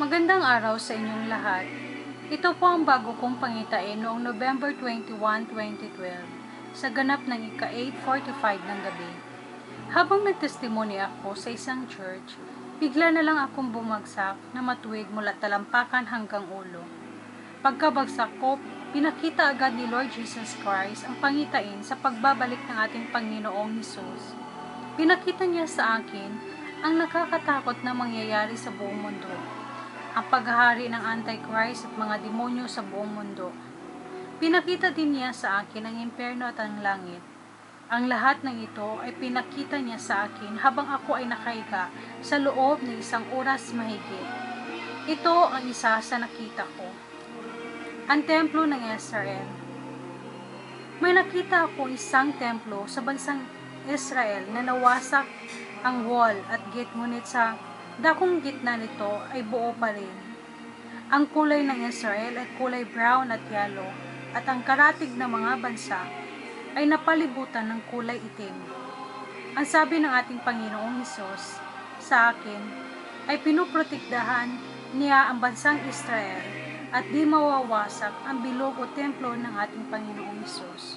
Magandang araw sa inyong lahat. Ito po ang bago kong pangitain noong November 21, 2012 sa ganap ng ika-8.45 ng gabi. Habang nagtestimony ako sa isang church, bigla na lang akong bumagsak na matuwid mula talampakan hanggang ulo. Pagkabagsak ko, pinakita agad ni Lord Jesus Christ ang pangitain sa pagbabalik ng ating Panginoong Hesus. Pinakita niya sa akin ang nakakatakot na mangyayari sa buong mundo. Ang paghahari ng Antichrist at mga demonyo sa buong mundo. Pinakita din niya sa akin ang impyerno at ang langit. Ang lahat ng ito ay pinakita niya sa akin habang ako ay nakahiga sa loob ng isang oras mahigit. Ito ang isa sa nakita ko. Ang templo ng Israel. May nakita ako isang templo sa bansang Israel na nawasak ang wall at gate ngunit sa dakong gitna nito ay buo pa rin. Ang kulay ng Israel ay kulay brown at yellow at ang karatig ng mga bansa ay napalibutan ng kulay itim. Ang sabi ng ating Panginoong Hesus sa akin ay pinuprotekdahan niya ang bansang Israel at di mawawasak ang bilog o templo ng ating Panginoong Hesus.